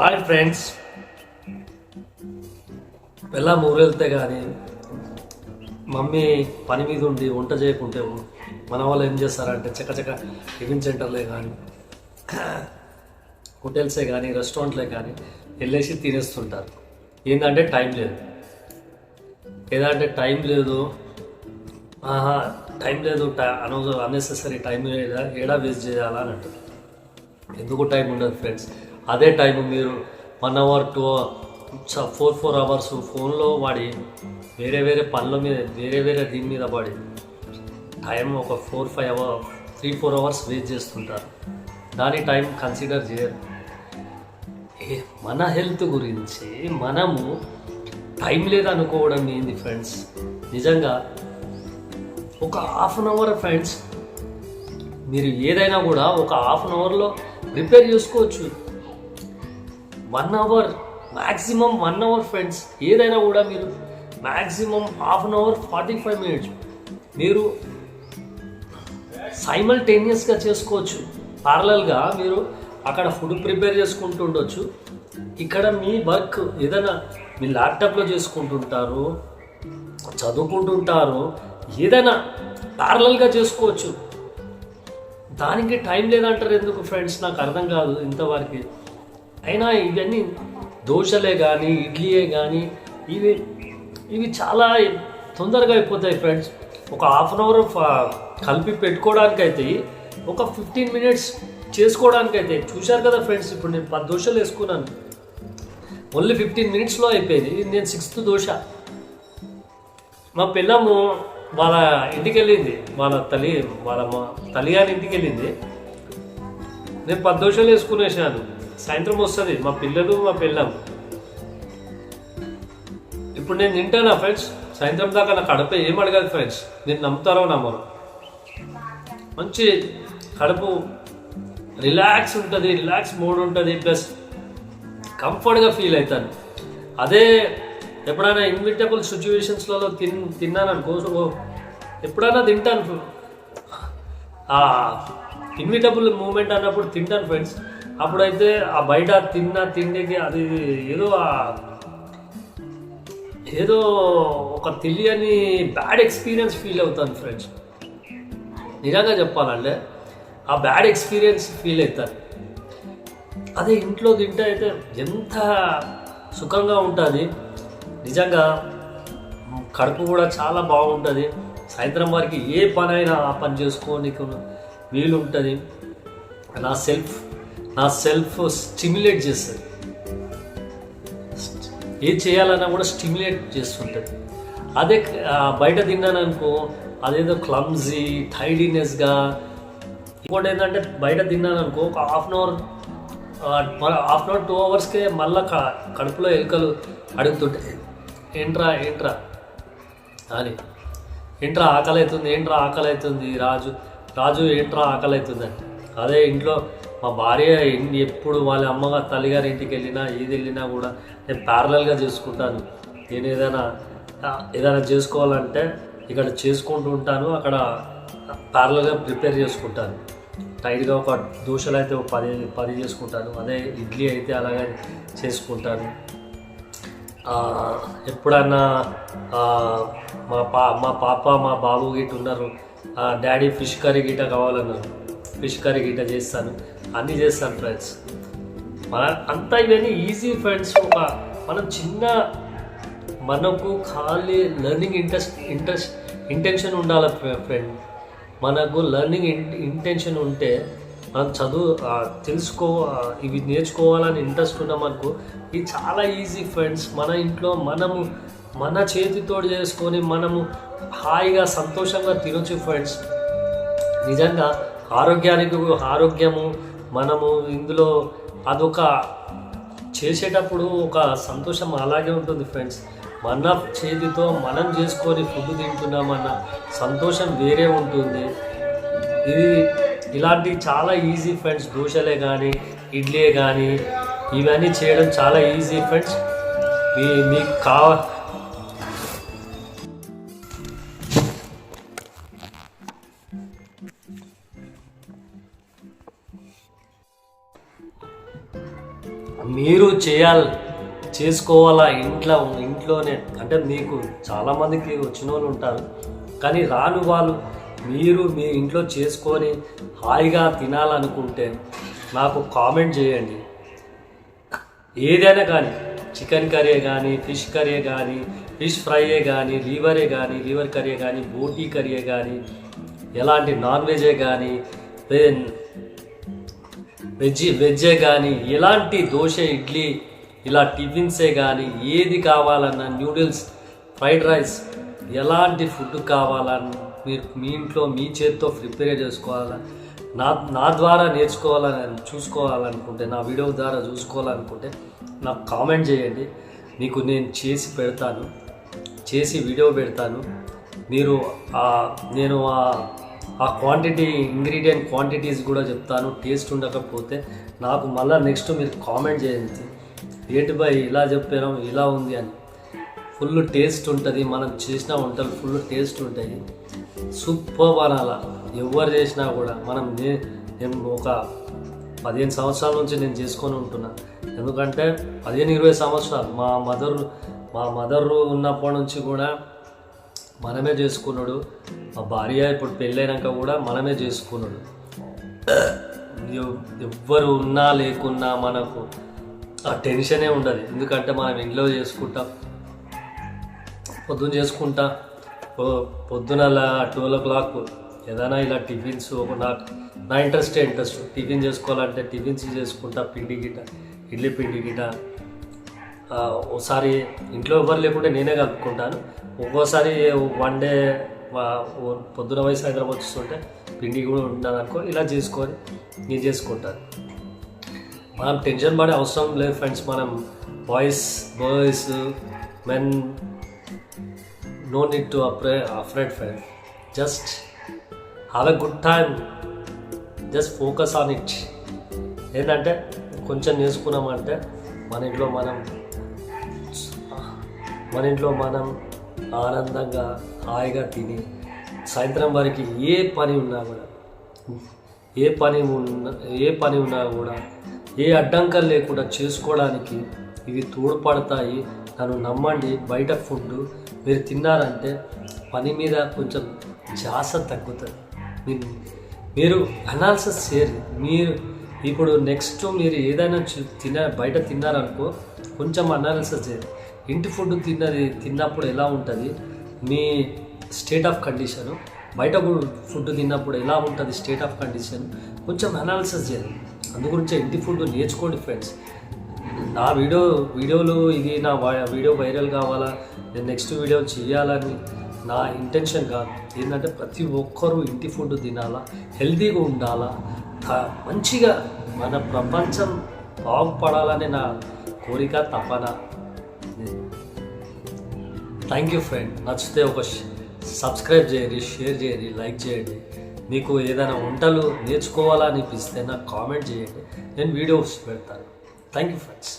Hi friends వెళ్ళా ఊరు వెళ్తే కానీ మమ్మీ పని మీద ఉండి వంట చేయకుంటే మన వాళ్ళు ఏం చేస్తారంటే చక్కచక్క టిఫిన్ సెంటర్లే కానీ హోటల్సే కానీ రెస్టారెంట్లే కానీ వెళ్ళేసి తినేస్తుంటారు. ఏంటంటే టైం లేదు. ఏదంటే టైం లేదు ఆహా టైం లేదు అనవసరం అన్నెసెసరీ టైం లేదా ఏడా వేస్ట్ చేయాలా అని అంటారు ఎందుకు టైం ఉండదు ఫ్రెండ్స్ అదే టైం మీరు one hour two four four hours ఫోన్లో వాడి వేరే వేరే పనుల మీద వేరే వేరే దీని మీద పడి టైం ఒక four five hour three four hours waste చేస్తుంటారు. దాని టైం కన్సిడర్ చేయరు. ఏ- మన హెల్త్ గురించి మనము టైం లేదనుకోవడం ఏంది ఫ్రెండ్స్ నిజంగా ఒక హాఫ్ అన్ అవర్ ఫ్రెండ్స్ మీరు ఏదైనా కూడా ఒక హాఫ్ అన్ అవర్లో ప్రిపేర్ చేసుకోవచ్చు. One hour maximum one hour friends ఏదైనా కూడా మీరు maximum half an hour forty five minutes మీరు సైమల్టేనియస్గా చేసుకోవచ్చు. పార్లల్గా మీరు అక్కడ ఫుడ్ ప్రిపేర్ చేసుకుంటూ ఉండొచ్చు. ఇక్కడ మీ వర్క్ ఏదైనా మీ ల్యాప్టాప్లో చేసుకుంటుంటారు చదువుకుంటుంటారు ఏదైనా పార్లల్గా చేసుకోవచ్చు. దానికి టైం లేదంటారు ఎందుకు ఫ్రెండ్స్ నాకు అర్థం కాదు ఇంతవరకు. అయినా ఇవన్నీ దోశలే కానీ ఇడ్లీయే కానీ ఇవి ఇవి చాలా తొందరగా అయిపోతాయి ఫ్రెండ్స్ ఒక హాఫ్ అన్ అవర్ కలిపి పెట్టుకోవడానికి అయితే ఒక ఫిఫ్టీన్ మినిట్స్ చేసుకోవడానికి అయితే చూశారు కదా ఫ్రెండ్స్ ఇప్పుడు నేను పది దోశలు వేసుకున్నాను. ఓన్లీ ఫిఫ్టీన్ మినిట్స్లో అయిపోయింది. ఇది నేను సిక్స్త్ దోశ. మా పిల్లము వాళ్ళ ఇంటికి వెళ్ళింది వాళ్ళ తల్లి వాళ్ళ మా తల్లి గారి ఇంటికి వెళ్ళింది నేను పది దోశలు వేసుకునేసాను. సాయంత్రం వస్తుంది. మా పిల్లలు మా పిల్లం ఇప్పుడు నేను తింటానా ఫ్రెండ్స్ సాయంత్రం దాకా నా కడుపు ఏం అడగదు ఫ్రెండ్స్ నేను నమ్ముతారో నమ్మరు. మంచి కడుపు రిలాక్స్ ఉంటుంది రిలాక్స్ మూడ్ ఉంటుంది ప్లస్ కంఫర్ట్గా ఫీల్ అవుతాను అదే ఎప్పుడైనా ఇన్విటబుల్ సిచ్యువేషన్స్లలో తిన్ తిన్నాను అనుకో ఎప్పుడైనా తింటాను. ఇన్విటబుల్ మూమెంట్ అన్నప్పుడు తింటాను ఫ్రెండ్స్ అప్పుడైతే ఆ బయట తిన్న తిండికి అది ఏదో ఏదో ఒక తెలియని బ్యాడ్ ఎక్స్పీరియన్స్ ఫీల్ అవుతాను ఫ్రెండ్స్ నిజంగా చెప్పాలంటే ఆ బ్యాడ్ ఎక్స్పీరియన్స్ ఫీల్ అవుతాను అదే ఇంట్లో తింటే అయితే ఎంత సుఖంగా ఉంటుంది. నిజంగా కడుపు కూడా చాలా బాగుంటుంది. సాయంత్రం వారికి ఏ పనైనా ఆ పని చేసుకోనికి వీలు ఉంటుంది నా సెల్ఫ్ నా సెల్ఫ్ స్టిమ్యులేట్ చేస్తుంది. ఏం చేయాలన్నా కూడా స్టిమ్యులేట్ చేస్తుంటుంది. అదే బయట తిన్నాను అనుకో అదేదో క్లమ్జీ టైడీనెస్గా ఇంకోటి ఏంటంటే బయట తిన్నాను అనుకో ఒక half an hour half an hour two అవర్స్కే మళ్ళీ కడుపులో ఎలుకలు అడుగుతుంటాయి. ఏంట్రా ఏంట్రా అని. ఏంట్రా ఆకలి అవుతుంది ఏంట్రా ఆకలి అవుతుంది రాజు రాజు ఏంట్రా ఆకలి అవుతుంది అదే ఇంట్లో మా భార్య ఎప్పుడు వాళ్ళ అమ్మగారు తల్లిగారి ఇంటికి వెళ్ళినా ఏది వెళ్ళినా కూడా నేను ప్యారలల్గా చేసుకుంటాను. నేను ఏదైనా ఏదైనా చేసుకోవాలంటే ఇక్కడ చేసుకుంటూ ఉంటాను అక్కడ ప్యారలల్గా ప్రిపేర్ చేసుకుంటాను. టైట్గా ఒక దోశలు అయితే ఒక పది పది చేసుకుంటాను అదే ఇడ్లీ అయితే అలాగే చేసుకుంటాను. ఎప్పుడన్నా మా పా మా పాప మా బాబు గిట్ ఉన్నారు ఆ, డాడీ ఫిష్ కర్రీ గిట్ట కావాలన్నారు. ఫిష్ కర్రీ గిట్ట చేస్తాను. అన్నీ చేస్తాను ఫ్రెండ్స్ మన అంతా ఇవన్నీ ఈజీ ఫ్రెండ్స్ ఒక మనం చిన్న మనకు ఖాళీ లెర్నింగ్ ఇంట్రెస్ట్ ఇంట్రెస్ట్ ఇంటెన్షన్ ఉండాలి ఫ్రెండ్ మనకు లెర్నింగ్ ఇంటెన్షన్ ఉంటే మనం చదువు తెలుసుకో ఇవి నేర్చుకోవాలని ఇంట్రెస్ట్ ఉన్నామనుకో ఇది చాలా ఈజీ ఫ్రెండ్స్ మన ఇంట్లో మనము మన చేతితో చేసుకొని మనము హాయిగా సంతోషంగా తినొచ్చు ఫ్రెండ్స్ నిజంగా ఆరోగ్యానికి ఆరోగ్యము మనము ఇందులో అదొక చేసేటప్పుడు ఒక సంతోషం అలాగే ఉంటుంది ఫ్రెండ్స్. మన చేతితో మనం చేసుకొని ఫుడ్ తింటున్నామన్న సంతోషం వేరే ఉంటుంది. ఇది ఇలాంటి చాలా ఈజీ ఫ్రెండ్స్ దోశలే కానీ ఇడ్లీ కానీ ఇవన్నీ చేయడం చాలా ఈజీ ఫ్రెండ్స్ మీ మీకు కావ మీరు చేయాలి చేసుకోవాలా ఇంట్లో ఇంట్లోనే? అంటే మీకు చాలామందికి వచ్చిన వాళ్ళు ఉంటారు. కానీ రాను వాళ్ళు మీరు మీ ఇంట్లో చేసుకొని హాయిగా తినాలనుకుంటే నాకు కామెంట్ చేయండి. ఏదైనా కానీ చికెన్ కర్రీ కానీ ఫిష్ కర్రీ కానీ ఫిష్ ఫ్రైయే కానీ లీవరే కానీ లీవర్ కర్రీ కానీ బోటీ కర్రీ కానీ ఎలాంటి నాన్ వెజే కానీ వెజ్ వెజ్జే కానీ ఎలాంటి దోశ ఇడ్లీ ఇలా టిఫిన్సే కానీ ఏది కావాలన్నా న్యూడిల్స్ ఫ్రైడ్ రైస్ ఎలాంటి ఫుడ్ కావాలన్నా మీరు మీ ఇంట్లో మీ చేతితో ప్రిపేర్ చేసుకోవాలా నా నా ద్వారా నేర్చుకోవాలని చూసుకోవాలనుకుంటే నా వీడియో ద్వారా చూసుకోవాలనుకుంటే నాకు కామెంట్ చేయండి. మీకు నేను చేసి పెడతాను చేసి వీడియో పెడతాను. మీరు నేను ఆ ఆ క్వాంటిటీ ఇంగ్రీడియంట్ క్వాంటిటీస్ కూడా చెప్తాను. టేస్ట్ ఉండకపోతే నాకు మళ్ళీ నెక్స్ట్ మీరు కామెంట్ చేయండి. ఏంటి బాయ్ ఇలా చెప్పాను ఇలా ఉంది అని. ఫుల్ టేస్ట్ ఉంటుంది మనం చేసిన వంటలు ఫుల్ టేస్ట్ ఉంటాయి. సూపర్ అనాల ఎవరు చేసినా కూడా మనం నే- నేను ఒక పదిహేను సంవత్సరాల నుంచి నేను చేసుకొని ఉంటున్నా. ఎందుకంటే పదిహేను ఇరవై సంవత్సరాలు మా మదర్ మా మదర్ ఉన్నప్పటి నుంచి కూడా మనమే చేసుకున్నాడు. మా భార్య ఇప్పుడు పెళ్ళైనాక కూడా మనమే చేసుకున్నాడు. ఎవ్వరు ఉన్నా లేకున్నా మనకు ఆ టెన్షనే ఉండదు. ఎందుకంటే మనం ఇంట్లో చేసుకుంటాం. పొద్దున్న చేసుకుంటా. పొద్దున అలా ట్వెల్వ్ ఓ క్లాక్ ఏదైనా ఇలా టిఫిన్స్ ఒక నా నా ఇంట్రెస్ట్ ఇంట్రెస్ట్ టిఫిన్ చేసుకోవాలంటే టిఫిన్స్ చేసుకుంటా పిండి గిట ఇడ్లీ పిండి గిట ఒకసారి ఇంట్లో ఎవరు లేకుంటే నేనే కలుపుకుంటాను. ఒక్కోసారి వన్ డే పొద్దున వయసు హైదరాబాద్ వస్తుంటే పిండి కూడా ఉండాలనుకో ఇలా చేసుకొని నేను చేసుకుంటాను. మనం టెన్షన్ పడే అవసరం లేదు ఫ్రెండ్స్ మనం boys boys men no need to afraid afraid friend. Just have a good time just focus on it. ఏంటంటే కొంచెం నేర్చుకున్నామంటే మన ఇంట్లో మనం మన ఇంట్లో మనం ఆనందంగా హాయిగా తిని సాయంత్రం వరకు ఏ పని ఉన్నా కూడా ఏ పని ఉన్నా ఏ పని ఉన్నా కూడా ఏ అడ్డంకం లేకుండా చేసుకోవడానికి ఇవి తోడ్పడతాయి. నన్ను నమ్మండి బయట ఫుడ్ మీరు తిన్నారంటే పని మీద కొంచెం జాస తగ్గుతుంది. మీరు మీరు అనాలిసిస్ చేయాలి మీరు ఇప్పుడు నెక్స్ట్ మీరు ఏదైనా తిన బయట తిన్నారనుకో కొంచెం అనాలిసిస్ చేయండి. ఇంటి ఫుడ్ తిన్నది తిన్నప్పుడు ఎలా ఉంటుంది? మీ స్టేట్ ఆఫ్ కండిషను బయట ఫుడ్ తిన్నప్పుడు ఎలా ఉంటుంది స్టేట్ ఆఫ్ కండిషన్ కొంచెం అనాలిసిస్ చేయాలి అందుగురించి ఇంటి ఫుడ్ నేర్చుకోండి ఫ్రెండ్స్ నా వీడియో వీడియోలు ఇది నా వీడియో వైరల్ కావాలా? నేను నెక్స్ట్ వీడియో చేయాలని నా ఇంటెన్షన్ కాదు ఏంటంటే ప్రతి ఒక్కరూ ఇంటి ఫుడ్ తినాలా? హెల్తీగా ఉండాలా? మంచిగా మన ప్రపంచం బాగుపడాలని నా కోరిక తపన. థ్యాంక్ యూ ఫ్రెండ్ నచ్చితే ఒక సబ్స్క్రైబ్ చేయండి షేర్ చేయండి లైక్ చేయండి. మీకు ఏదైనా వంటలు నేర్చుకోవాలా అనిపిస్తే నాకు కామెంట్ చేయండి. నేను వీడియోస్ పెడతాను. Thank you friends